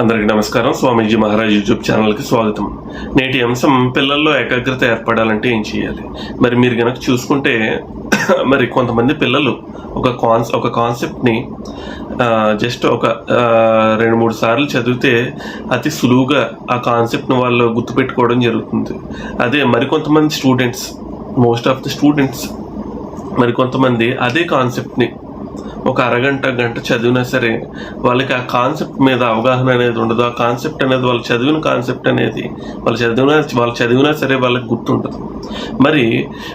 అందరికి నమస్కారం. స్వామీజీ మహారాజ్ యూట్యూబ్ ఛానల్కి స్వాగతం. నేటి అంశం పిల్లల్లో ఏకాగ్రత ఏర్పడాలంటే ఏం చేయాలి? మరి మీరు కనుక చూసుకుంటే మరి కొంతమంది పిల్లలు ఒక కాన్స్ ఒక కాన్సెప్ట్ని జస్ట్ ఒక రెండు మూడు సార్లు చదివితే అతి సులువుగా ఆ కాన్సెప్ట్ని వాళ్ళు గుర్తుపెట్టుకోవడం జరుగుతుంది. అదే మరికొంతమంది students most of the students మరి కొంతమంది అదే కాన్సెప్ట్ని ఒక అరగంట గంట చదివినా సరే వాళ్ళకి ఆ కాన్సెప్ట్ మీద అవగాహన అనేది ఉండదు. ఆ కాన్సెప్ట్ అనేది వాళ్ళు చదివిన కాన్సెప్ట్ అనేది వాళ్ళు చదివినా వాళ్ళు చదివినా సరే వాళ్ళకి గుర్తుండదు మరి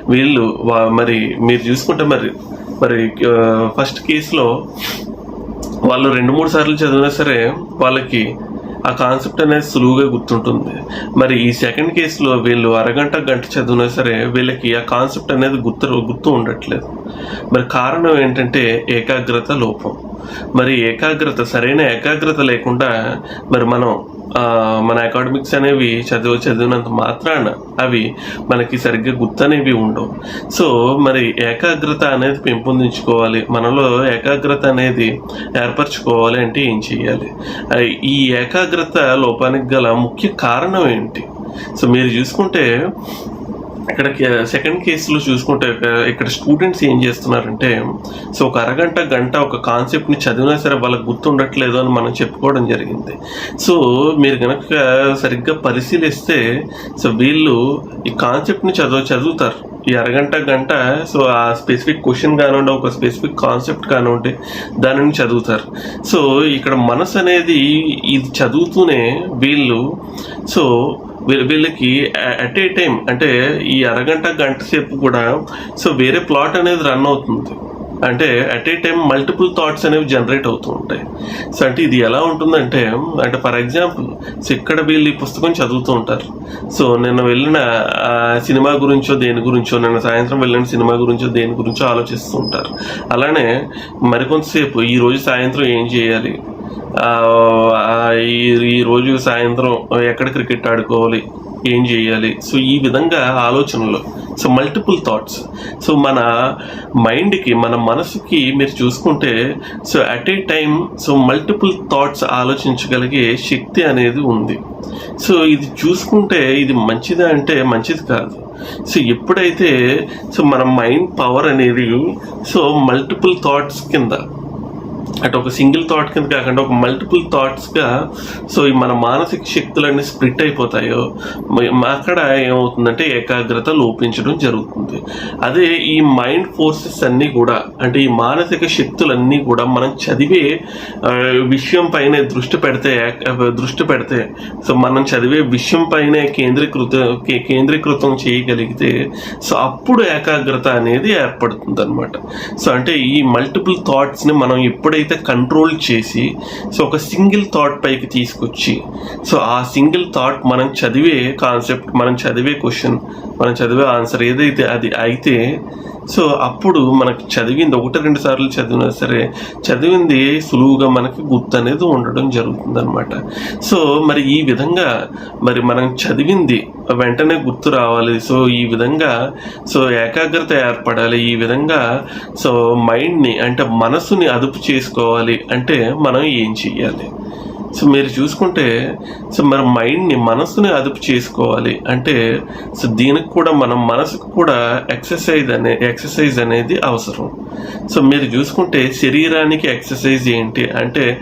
వీళ్ళు వా- మరి మీరు చూసుకుంటే మరి మరి ఫస్ట్ కేసులో వాళ్ళు రెండు మూడు సార్లు చదివినా సరే వాళ్ళకి ఆ కాన్సెప్ట్ అనేది సులువుగా గుర్తుంటుంది. మరి ఈ సెకండ్ కేసులో వీళ్ళు అరగంట గంట చదివినా సరే వీళ్ళకి ఆ కాన్సెప్ట్ అనేది గుర్తు గుర్తు ఉండట్లేదు. మరి కారణం ఏంటంటే ఏకాగ్రత లోపం. మరి ఏకాగ్రత సరైన ఏకాగ్రత లేకుండా మరి మనం మన అకాడమిక్స్ అనేవి చదువు చదివినంత మాత్రాన అవి మనకి సరిగ్గా గుర్తనేవి ఉండవు. సో మరి ఏకాగ్రత అనేది పెంపొందించుకోవాలి. మనలో ఏకాగ్రత అనేది ఏర్పరచుకోవాలి అంటే ఏం చేయాలి ఈ ఏకాగ్రత లోపానికి గల ముఖ్య కారణం ఏంటి? సో మీరు చూసుకుంటే ఇక్కడ సెకండ్ కేసులో చూసుకుంటే ఇక్కడ- స్టూడెంట్స్ ఏం చేస్తున్నారంటే సో ఒక అరగంట గంట ఒక కాన్సెప్ట్ని చదివినా సరే వాళ్ళకి గుర్తుండట్లేదు అని మనం చెప్పుకోవడం జరిగింది. సో మీరు కనుక సరిగ్గా పరిశీలిస్తే సో వీళ్ళు ఈ కాన్సెప్ట్ని చదువు చదువుతారు. ఈ అరగంట గంట సో ఆ స్పెసిఫిక్ క్వశ్చన్ కానివ్వండి ఒక స్పెసిఫిక్ కాన్సెప్ట్ కానివ్వండి దానిని చదువుతారు. సో ఇక్కడ మనసు అనేది ఇది చదువుతూనే వీళ్ళు సో వీళ్ళకి అట్ ఏ టైం అంటే ఈ అరగంట గంట సేపు కూడా సో వేరే ప్లాట్ అనేది రన్ అవుతుంది. అంటే at a time multiple thoughts అనేవి జనరేట్ అవుతూ ఉంటాయి. సో అంటే ఇది ఎలా ఉంటుందంటే అంటే ఫర్ ఎగ్జాంపుల్ సో ఇక్కడ వీళ్ళు ఈ పుస్తకం చదువుతూ ఉంటారు. సో నిన్న వెళ్ళిన సినిమా గురించో దేని గురించో నిన్న సాయంత్రం వెళ్ళిన సినిమా గురించో దేని గురించో ఆలోచిస్తూ ఉంటారు. అలానే మరికొంతసేపు ఈ రోజు సాయంత్రం ఏం చేయాలి? ఈ రోజు సాయంత్రం ఎక్కడ క్రికెట్ ఆడుకోవాలి ఏం చేయాలి? సో ఈ విధంగా ఆలోచనలు. సో మల్టిపుల్ థాట్స్ సో మన మైండ్కి మన మనసుకి మీరు చూసుకుంటే so at a time so multiple thoughts ఆలోచించగలిగే శక్తి అనేది ఉంది. సో ఇది చూసుకుంటే ఇది మంచిదా అంటే మంచిది కాదు. సో ఎప్పుడైతే సో మన మైండ్ పవర్ అనేది సో మల్టిపుల్ థాట్స్ కింద అంటే ఒక సింగిల్ థాట్ కింద కాకుండా ఒక మల్టిపుల్ థాట్స్గా సో మన మానసిక శక్తులన్నీ స్ప్లిట్ అయిపోతాయో అక్కడ ఏమవుతుందంటే ఏకాగ్రత లోపించడం జరుగుతుంది. అదే ఈ మైండ్ ఫోర్సెస్ అన్నీ కూడా అంటే ఈ మానసిక శక్తులన్నీ కూడా మనం చదివే విషయం పైనే దృష్టి పెడితే దృష్టి పెడితే సో మనం చదివే విషయం పైనే కేంద్రీకృత కే- కేంద్రీకృతం చేయగలిగితే సో అప్పుడు ఏకాగ్రత అనేది ఏర్పడుతుంది అనమాట సో అంటే ఈ మల్టిపుల్ థాట్స్ని మనం ఎప్పుడైతే కంట్రోల్ చేసి సో ఒక సింగిల్ థాట్ పైకి తీసుకొచ్చి సో ఆ సింగిల్ థాట్ మనం చదివే కాన్సెప్ట్ మనం చదివే క్వశ్చన్ మనం చదివే ఆన్సర్ ఏదైతే అది అయితే సో అప్పుడు మనకు చదివింది ఒకటి రెండు సార్లు చదివినా సరే చదివింది సులువుగా మనకి గుర్తు అనేది ఉండడం జరుగుతుంది అనమాట సో మరి ఈ విధంగా మరి మనం చదివింది వెంటనే గుర్తు రావాలి. సో ఈ విధంగా సో ఏకాగ్రత ఏర్పడాలి. ఈ విధంగా సో మైండ్ని అంటే మనసుని అదుపు చేసుకోవాలి. అంటే మనం ఏం చెయ్యాలి? సో మీరు చూసుకుంటే సో మరి మైండ్ని మనసుని అదుపు చేసుకోవాలి. అంటే సో దీనికి కూడా మనం మనసుకు కూడా ఎక్సర్సైజ్ అనే ఎక్సర్సైజ్ అనేది అవసరం. సో మీరు చూసుకుంటే శరీరానికి ఎక్సర్సైజ్ ఏంటి? అంటే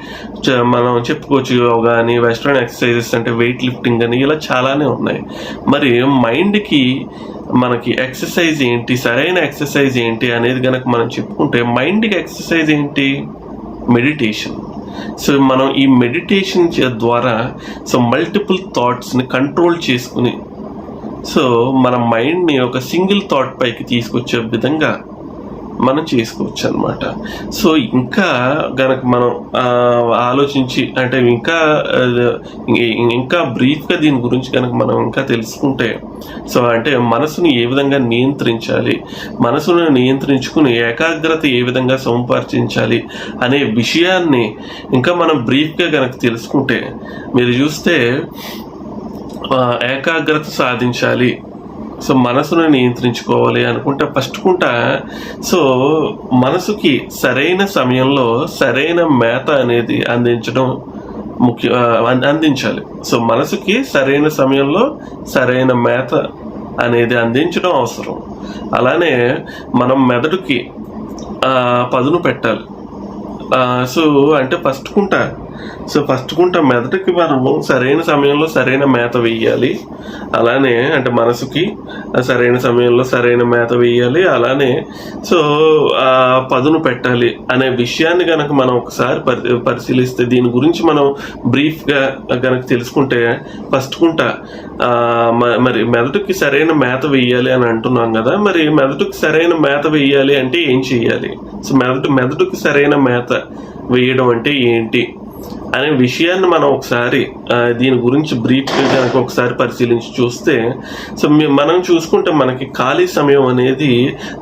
చ- మనం చెప్పుకోవచ్చు కానీ వెస్ట్రన్ ఎక్సర్సైజెస్ అంటే వెయిట్ లిఫ్టింగ్ అని ఇలా చాలానే ఉన్నాయి. మరి మైండ్కి మనకి ఎక్సర్సైజ్ ఏంటి? సరైన ఎక్సర్సైజ్ ఏంటి? అనేది కనుక మనం చెప్పుకుంటే మైండ్కి ఎక్సర్సైజ్ ఏంటి? మెడిటేషన్. సో మనం ఈ మెడిటేషన్ ద్వారా సో మల్టిపుల్ థాట్స్ని కంట్రోల్ చేసుకుని సో మన మైండ్ని ఒక సింగిల్ థాట్ పైకి తీసుకొచ్చే విధంగా మనం చేసుకోవచ్చు అనమాట సో ఇంకా గనక మనం ఆలోచించి అంటే ఇంకా ఇంకా బ్రీఫ్గా దీని గురించి కనుక మనం ఇంకా తెలుసుకుంటే సో అంటే మనసుని ఏ విధంగా నియంత్రించాలి మనసును నియంత్రించుకుని ఏకాగ్రత ఏ విధంగా సముపార్జించాలి అనే విషయాన్ని ఇంకా మనం బ్రీఫ్గా కనుక తెలుసుకుంటే మీరు చూస్తే ఏకాగ్రత సాధించాలి సో మనసును నియంత్రించుకోవాలి అనుకుంటే ఫస్ట్ కుంట. సో మనసుకి సరైన సమయంలో సరైన మేత అనేది అందించడం ముఖ్య అందించాలి. సో మనసుకి సరైన సమయంలో సరైన మేత అనేది అందించడం అవసరం. అలానే మనం మెదడుకి పదును పెట్టాలి. సో అంటే ఫస్ట్ కుంట సో ఫస్ట్ కుంట మెదడుకి మనము సరైన సమయంలో సరైన మేత వేయాలి అలానే అంటే మనసుకి సరైన సమయంలో సరైన మేత వేయాలి అలానే సో పదును పెట్టాలి అనే విషయాన్ని కనుక మనం ఒకసారి పరి పరిశీలిస్తే దీని గురించి మనం బ్రీఫ్గా కనుక తెలుసుకుంటే ఫస్ట్ కుంట మ- మరి మెదడుకి సరైన మేత వేయాలి అని అంటున్నాం కదా మరి మెదడుకి సరైన మేత వేయాలి అంటే ఏం చేయాలి సో మెదడు మెదడుకి సరైన మేత వేయడం అంటే ఏంటి? అనే విషయాన్ని మనం ఒకసారి దీని గురించి బ్రీఫ్గా కనుక ఒకసారి పరిశీలించి చూస్తే సో మనం చూసుకుంటే మనకి ఖాళీ సమయం అనేది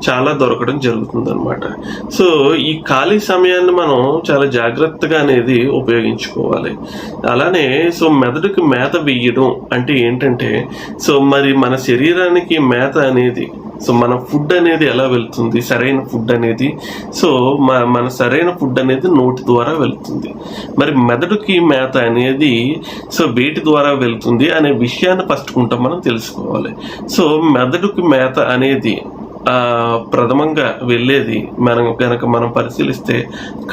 చాలా దొరకడం జరుగుతుంది అనమాట సో ఈ ఖాళీ సమయాన్ని మనం చాలా జాగ్రత్తగా అనేది ఉపయోగించుకోవాలి. అలానే సో మెదడుకి మేత వేయడం అంటే ఏంటంటే సో మరి మన శరీరానికి మేత అనేది సో మన ఫుడ్ అనేది ఎలా వెళ్తుంది? సరైన ఫుడ్ అనేది. సో మన మన సరైన ఫుడ్ అనేది నోటి ద్వారా వెళ్తుంది. మరి మెదడుకి మేత అనేది సో వేటి ద్వారా వెళ్తుంది అనే విషయాన్ని ఫస్ట్ కుంటాం మనం తెలుసుకోవాలి. సో మెదడుకి మేత అనేది ప్రథమంగా వెళ్ళేది మనం కనుక మనం పరిశీలిస్తే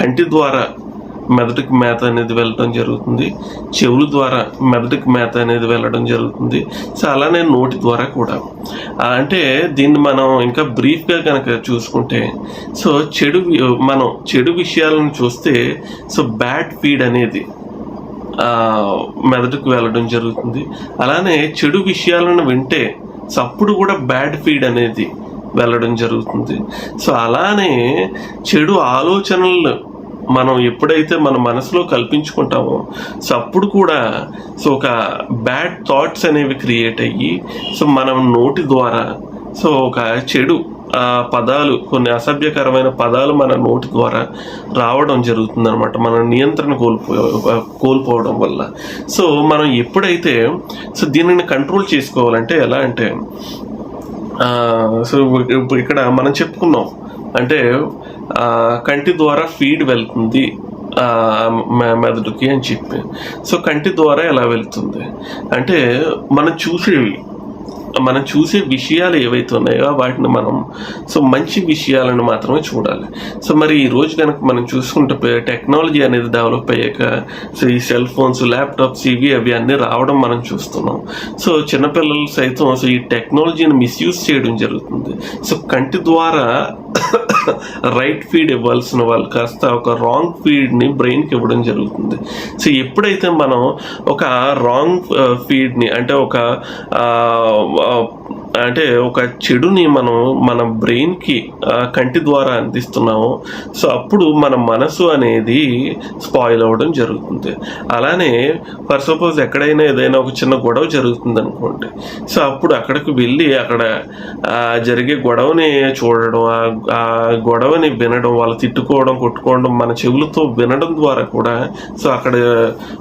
కంటి ద్వారా మెదడుకి మేత అనేది వెళ్ళడం జరుగుతుంది. చెవుల ద్వారా మెదడుకి మేత అనేది వెళ్ళడం జరుగుతుంది. సో అలానే నోటి ద్వారా కూడా. అంటే దీన్ని మనం ఇంకా బ్రీఫ్గా కనుక చూసుకుంటే సో చెడు మనం చెడు విషయాలను చూస్తే సో బ్యాడ్ ఫీడ్ అనేది మెదడుకు వెళ్ళడం జరుగుతుంది. అలానే చెడు విషయాలను వింటే సో అప్పుడు కూడా బ్యాడ్ ఫీడ్ అనేది వెళ్ళడం జరుగుతుంది. సో అలానే చెడు ఆలోచనలు మనం ఎప్పుడైతే మన మనసులో కల్పించుకుంటామో సో అప్పుడు కూడా సో ఒక బ్యాడ్ థాట్స్ అనేవి క్రియేట్ అయ్యి సో మనం నోటి ద్వారా సో ఒక చెడు ఆ పదాలు కొన్ని అసభ్యకరమైన పదాలు మన నోటి ద్వారా రావడం జరుగుతుందనమాట మన నియంత్రణ కోల్పో కోల్పోవడం వల్ల. సో మనం ఎప్పుడైతే సో దీనిని కంట్రోల్ చేసుకోవాలంటే ఎలా అంటే సో ఇప్పుడు ఇక్కడ మనం చెప్పుకున్నాం. అంటే కంటి ద్వారా ఫీడ్ వెళ్తుంది మెదడుకి అని చెప్పి. సో కంటి ద్వారా ఎలా వెళ్తుంది? అంటే మనం చూసేవి మనం చూసే విషయాలు ఏవైతే ఉన్నాయో వాటిని మనం సో మంచి విషయాలను మాత్రమే చూడాలి. సో మరి ఈ రోజు కనుక మనం చూసుకుంటే టెక్నాలజీ అనేది డెవలప్ అయ్యాక సో ఈ సెల్ ఫోన్స్ ల్యాప్టాప్స్ ఇవి అవి అన్నీ రావడం మనం చూస్తున్నాం. సో చిన్నపిల్లలు సైతం సో ఈ టెక్నాలజీని మిస్యూజ్ చేయడం జరుగుతుంది. సో కంటి ద్వారా రైట్ ఫీడ్ ఇవ్వాల్సిన వాళ్ళు కాస్త ఒక రాంగ్ ఫీడ్ని బ్రెయిన్కి ఇవ్వడం జరుగుతుంది. సో ఎప్పుడైతే మనం ఒక రాంగ్ ఫీడ్ని uh, అంటే ఒక uh, అంటే ఒక చెడుని మనం మన బ్రెయిన్కి కంటి ద్వారా అందిస్తున్నాము. సో అప్పుడు మన మనసు అనేది స్పాయిల్ అవ్వడం జరుగుతుంది. అలానే ఫర్ సపోజ్ ఎక్కడైనా ఏదైనా ఒక చిన్న గొడవ జరుగుతుంది అనుకోండి సో అప్పుడు అక్కడికి వెళ్ళి అక్కడ జరిగే గొడవని చూడడం ఆ- ఆ గొడవని వినడం వాళ్ళు తిట్టుకోవడం కొట్టుకోవడం మన చెవులతో వినడం ద్వారా కూడా సో అక్కడ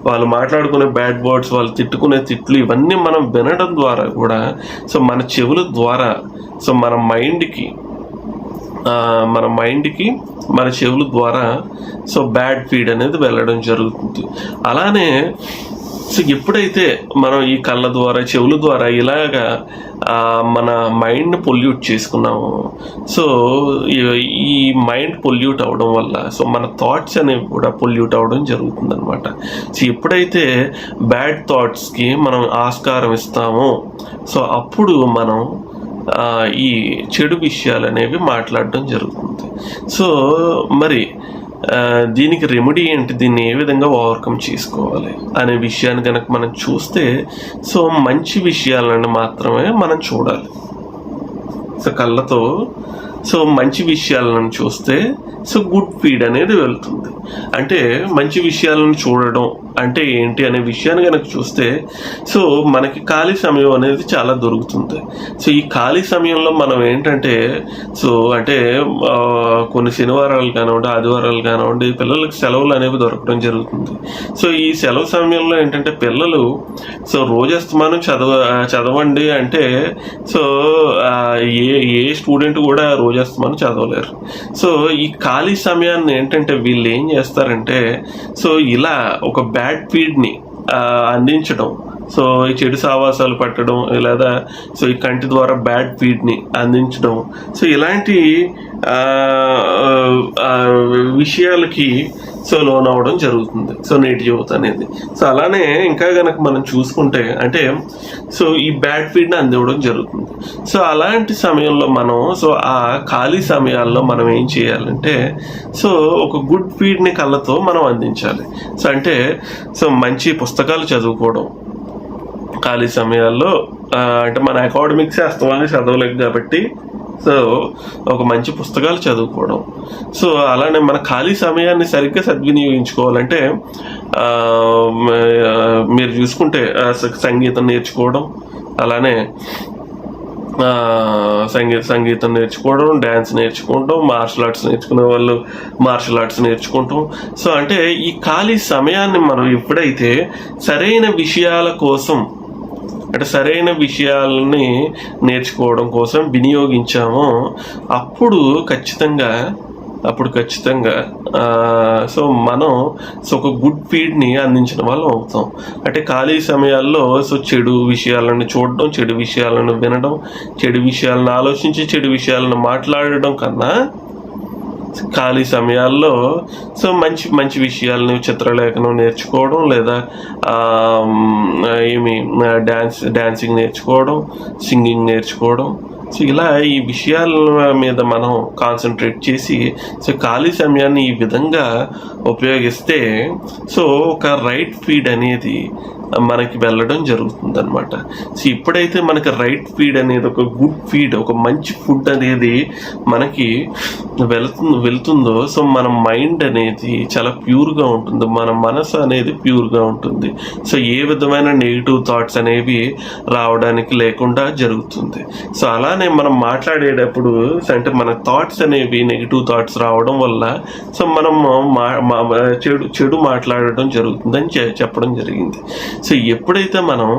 వాళ్ళు మాట్లాడుకునే బ్యాడ్ వర్డ్స్ వాళ్ళు తిట్టుకునే తిట్లు ఇవన్నీ మనం వినడం ద్వారా కూడా సో మన చెవుల ద్వారా. సో మన మైండ్కి మన మైండ్కి మన చెవుల ద్వారా సో బ్యాడ్ ఫీడ్ అనేది వెళ్ళడం జరుగుతుంది. అలానే సో ఎప్పుడైతే మనం ఈ కళ్ళ ద్వారా చెవుల ద్వారా ఇలాగా మన మైండ్ పొల్యూట్ చేసుకున్నామో సో ఈ- మైండ్ పొల్యూట్ అవడం వల్ల సో మన థాట్స్ అనేవి కూడా పొల్యూట్ అవడం జరుగుతుంది అనమాట సో ఎప్పుడైతే బ్యాడ్ థాట్స్కి మనం ఆస్కారం ఇస్తామో సో అప్పుడు మనం ఈ చెడు విషయాలు అనేవి మాట్లాడడం జరుగుతుంది. సో మరి దీనికి రెమెడీ ఏంటి? దీన్ని ఏ విధంగా ఓవర్కమ్ చేసుకోవాలి? అనే విషయాన్ని కనుక మనం చూస్తే సో మంచి విషయాలను మాత్రమే మనం చూడాలి. సో కళ్ళతో సో మంచి విషయాలను చూస్తే సో గుడ్ ఫీడ్ అనేది వెళ్తుంది. అంటే మంచి విషయాలను చూడడం అంటే ఏంటి అనే విషయాన్ని కనుక చూస్తే సో మనకి ఖాళీ సమయం అనేది చాలా దొరుకుతుంది. సో ఈ ఖాళీ సమయంలో మనం ఏంటంటే సో అంటే కొన్ని శనివారాలు కానివ్వండి ఆదివారాలు కానివ్వండి పిల్లలకు సెలవులు అనేవి దొరకడం జరుగుతుంది. సో ఈ సెలవు సమయంలో ఏంటంటే పిల్లలు సో రోజస్తమానం చదవ చదవండి అంటే సో ఏ ఏ స్టూడెంట్ కూడా రోజస్తమానం చదవలేరు. సో ఈ ఖాళీ సమయాన్ని ఏంటంటే వీళ్ళు ఏం చేస్తారంటే సో ఇలా ఒక బ్యాడ్ ఫీడ్ని అందించడం. సో ఈ చెడు సావాసాలు పట్టడం లేదా సో ఈ కంటి ద్వారా బ్యాడ్ ఫీడ్ని అందించడం. సో ఇలాంటి విషయాలకి సో లోన్ అవ్వడం జరుగుతుంది. సో నేటి యువత అనేది. సో అలానే ఇంకా కనుక మనం చూసుకుంటే అంటే సో ఈ బ్యాడ్ ఫీడ్ని అందివ్వడం జరుగుతుంది. సో అలాంటి సమయంలో మనం సో ఆ ఖాళీ సమయాల్లో మనం ఏం చేయాలంటే సో ఒక గుడ్ ఫీడ్ని కళ్ళతో మనం అందించాలి. సో అంటే సో మంచి పుస్తకాలు చదువుకోవడం. ఖాళీ సమయాల్లో అంటే మన అకాడమిక్స్ వాస్తవాన్ని చదవలేం కాబట్టి సో ఒక మంచి పుస్తకాలు చదువుకోవడం. సో అలానే మన ఖాళీ సమయాన్ని సరిగ్గా సద్వినియోగించుకోవాలంటే మీరు చూసుకుంటే సంగీతం నేర్చుకోవడం అలానే సంగీత సంగీతం నేర్చుకోవడం డ్యాన్స్ నేర్చుకోవడం మార్షల్ ఆర్ట్స్ నేర్చుకునే వాళ్ళు మార్షల్ ఆర్ట్స్ నేర్చుకుంటాం. సో అంటే ఈ ఖాళీ సమయాన్ని మనం ఎప్పుడైతే సరైన విషయాల కోసం అంటే సరైన విషయాలని నేర్చుకోవడం కోసం వినియోగించామో. అప్పుడు ఖచ్చితంగా అప్పుడు ఖచ్చితంగా సో మనం సో ఒక గుడ్ ఫీడ్ని అందించిన వాళ్ళం అవుతాం. అంటే ఖాళీ సమయాల్లో సో చెడు విషయాలను చూడడం చెడు విషయాలను వినడం చెడు విషయాలను ఆలోచించి చెడు విషయాలను మాట్లాడడం కన్నా ఖాళీ సమయాల్లో. సో మంచి మంచి విషయాలని చిత్రలేఖనం నేర్చుకోవడం లేదా ఏమి డ్యాన్స్ డ్యాన్సింగ్ నేర్చుకోవడం సింగింగ్ నేర్చుకోవడం. సో ఇలా ఈ విషయాల మీద మనం కాన్సన్ట్రేట్ చేసి సో ఖాళీ సమయాన్ని ఈ విధంగా ఉపయోగిస్తే సో ఒక రైట్ ఫీడ్ అనేది మనకి వెళ్ళడం జరుగుతుంది అనమాట సో ఇప్పుడైతే మనకి రైట్ ఫీడ్ అనేది ఒక గుడ్ ఫీడ్ ఒక మంచి ఫుడ్ అనేది మనకి వెళుతుంది వెళ్తుందో సో మన మైండ్ అనేది చాలా ప్యూర్గా ఉంటుంది. మన మనసు అనేది ప్యూర్గా ఉంటుంది. సో ఏ విధమైన నెగిటివ్ థాట్స్ అనేవి రావడానికి లేకుండా జరుగుతుంది. సో అలానే మనం మాట్లాడేటప్పుడు అంటే మన థాట్స్ అనేవి నెగిటివ్ థాట్స్ రావడం వల్ల సో మనం మా- మా- చెడు చెడు మాట్లాడటం జరుగుతుందని చెప్పడం జరిగింది. సో ఎప్పుడైతే మనం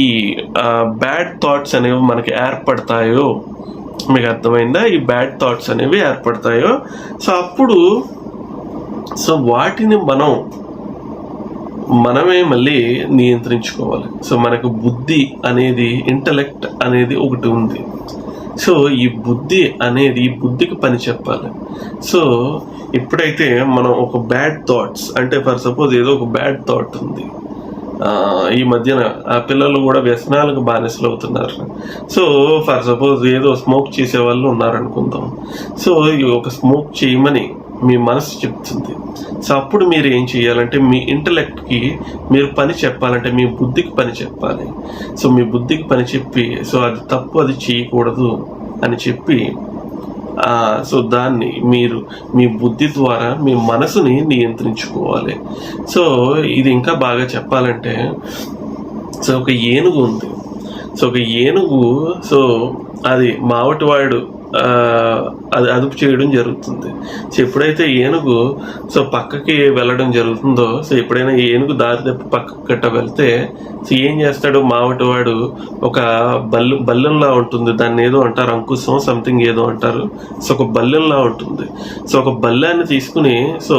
ఈ బ్యాడ్ థాట్స్ అనేవి మనకి ఏర్పడతాయో మీకు అర్థమైందా? ఈ బ్యాడ్ థాట్స్ అనేవి ఏర్పడతాయో. సో అప్పుడు సో వాటిని మనం మనమే మళ్ళీ నియంత్రించుకోవాలి. సో మనకు బుద్ధి అనేది ఇంటలెక్ట్ అనేది ఒకటి ఉంది. సో ఈ బుద్ధి అనేది బుద్ధికి పని చెప్పాలి. సో ఎప్పుడైతే మనం ఒక బ్యాడ్ థాట్స్ అంటే ఫర్ సపోజ్ ఏదో ఒక బ్యాడ్ థాట్ ఉంది. ఈ మధ్యన ఆ పిల్లలు కూడా వ్యసనాలకు బానిసలు అవుతున్నారు సో ఫర్ సపోజ్ ఏదో స్మోక్ చేసే వాళ్ళు ఉన్నారనుకుందాం. సో ఒక స్మోక్ చేయమని మీ మనసు చెప్తుంది. సో అప్పుడు మీరు ఏం చేయాలంటే మీ ఇంటలెక్ట్కి మీరు పని చెప్పాలంటే మీ బుద్ధికి పని చెప్పాలి. సో మీ బుద్ధికి పని చెప్పి సో అది తప్పు అది చేయకూడదు అని చెప్పి సో దాన్ని మీరు మీ బుద్ధి ద్వారా మీ మనసుని నియంత్రించుకోవాలి. సో ఇది ఇంకా బాగా చెప్పాలంటే సో ఒక ఏనుగు ఉంది. సో ఒక ఏనుగు సో అది మావటివాడు అది అదుపు చేయడం జరుగుతుంది. సో ఎప్పుడైతే ఏనుగు సో పక్కకి వెళ్ళడం జరుగుతుందో సో ఎప్పుడైనా ఏనుగు దారి తప్పి పక్కకి గట్ట వెళ్తే సో ఏం చేస్తాడు? మావటివాడు ఒక బల్లు బల్లెంలా ఉంటుంది. దాన్ని ఏదో అంటారు అంకుశం సంథింగ్ ఏదో అంటారు. సో ఒక బల్లెంలా ఉంటుంది. సో ఒక బల్లాన్ని తీసుకుని సో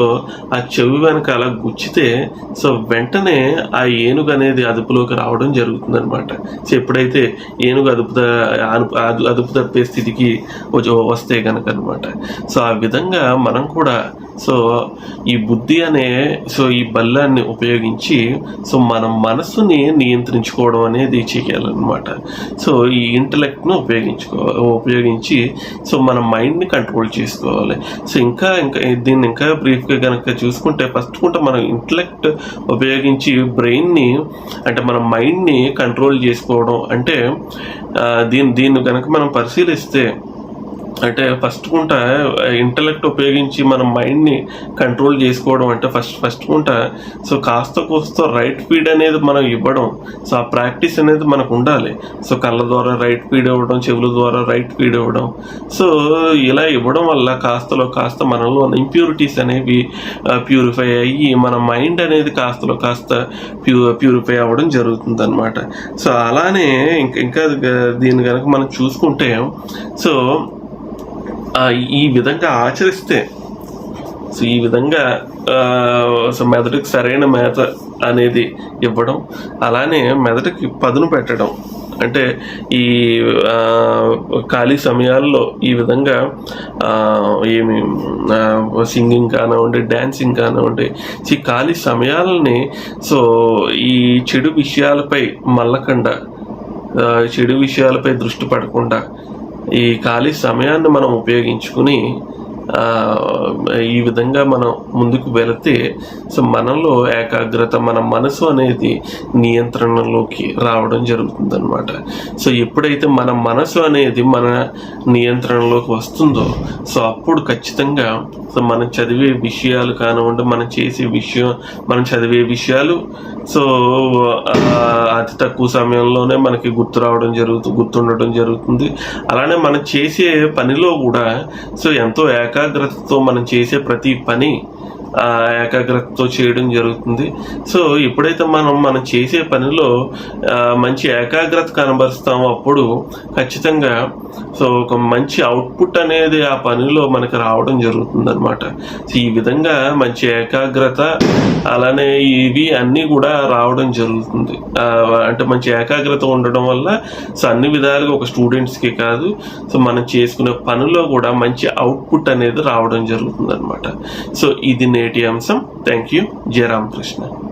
ఆ చెవి వెనక అలా గుచ్చితే సో వెంటనే ఆ ఏనుగు అనేది అదుపులోకి రావడం జరుగుతుంది అనమాట సో ఎప్పుడైతే ఏనుగు అదుపు అదుపు తప్పే స్థితికి వస్తే కనుక అనమాట సో ఆ విధంగా మనం కూడా సో ఈ బుద్ధి అనే సో ఈ బల్లాన్ని ఉపయోగించి సో మన మనసుని నియంత్రించుకోవడం అనేది చేయాలన్నమాట. సో ఈ ఇంటలెక్ట్ను ఉపయోగించుకో ఉపయోగించి సో మన మైండ్ని కంట్రోల్ చేసుకోవాలి. సో ఇంకా ఇంకా దీన్ని ఇంకా బ్రీఫ్గా కనుక చూసుకుంటే ఫస్ట్ కూడా మనం ఇంటలెక్ట్ ఉపయోగించి బ్రెయిన్ని అంటే మన మైండ్ని కంట్రోల్ చేసుకోవడం అంటే దీన్ని దీన్ని కనుక మనం పరిశీలిస్తే అంటే ఫస్ట్ కుంట ఇంటలెక్ట్ ఉపయోగించి మన మైండ్ని కంట్రోల్ చేసుకోవడం అంటే ఫస్ట్ ఫస్ట్ కుంట. సో కాస్త కోస్త రైట్ ఫీడ్ అనేది మనం ఇవ్వడం. సో ఆ ప్రాక్టీస్ అనేది మనకు ఉండాలి. సో కళ్ళ ద్వారా రైట్ ఫీడ్ ఇవ్వడం చెవుల ద్వారా రైట్ ఫీడ్ ఇవ్వడం. సో ఇలా ఇవ్వడం వల్ల కాస్తలో కాస్త మనలో ఇంప్యూరిటీస్ అనేవి ప్యూరిఫై అయ్యి మన మైండ్ అనేది కాస్తలో కాస్త ప్యూ ప్యూరిఫై అవ్వడం జరుగుతుంది అనమాట సో అలానే ఇంకా ఇంకా దీన్ని కనుక మనం చూసుకుంటే సో ఈ విధంగా ఆచరిస్తే సో ఈ విధంగా సో మెదడుకి సరైన మేత అనేది ఇవ్వడం అలానే మెదడుకి పదును పెట్టడం. అంటే ఈ ఖాళీ సమయాల్లో ఈ విధంగా ఏమి సింగింగ్ కానివ్వండి డ్యాన్సింగ్ కానివ్వండి ఈ ఖాళీ సమయాలని సో ఈ చెడు విషయాలపై మల్లకుండా చెడు విషయాలపై దృష్టి పడకుండా ఈ ఖాళీ సమయాన్ని మనం ఉపయోగించుకుని ఈ విధంగా మనం ముందుకు వెళితే సో మనలో ఏకాగ్రత మన మనసు అనేది నియంత్రణలోకి రావడం జరుగుతుంది అనమాట సో ఎప్పుడైతే మన మనసు అనేది మన నియంత్రణలోకి వస్తుందో సో అప్పుడు ఖచ్చితంగా సో మనం చదివే విషయాలు కానివ్వండి మనం చేసే విషయం మనం చదివే విషయాలు సో అతి తక్కువ సమయంలోనే మనకి గుర్తు రావడం జరుగుతుంది గుర్తుండడం జరుగుతుంది. అలానే మనం చేసే పనిలో కూడా సో ఎంతో ఏకా ఏకాగ్రతతో మనం చేసే ప్రతి పని ఏకాగ్రతతో చేయడం జరుగుతుంది. సో ఎప్పుడైతే మనం మనం చేసే పనిలో మంచి ఏకాగ్రత కనబరుస్తామో అప్పుడు ఖచ్చితంగా సో ఒక మంచి అవుట్పుట్ అనేది ఆ పనిలో మనకి రావడం జరుగుతుంది అనమాట సో ఈ విధంగా మంచి ఏకాగ్రత అలానే ఇవి అన్నీ కూడా రావడం జరుగుతుంది. అంటే మంచి ఏకాగ్రత ఉండడం వల్ల సో అన్ని విధాలుగా ఒక స్టూడెంట్స్కి కాదు సో మనం చేసుకునే పనిలో కూడా మంచి అవుట్పుట్ అనేది రావడం జరుగుతుంది అనమాట సో ఇది నేటి అంశం. Thank you Jayaramakrishna.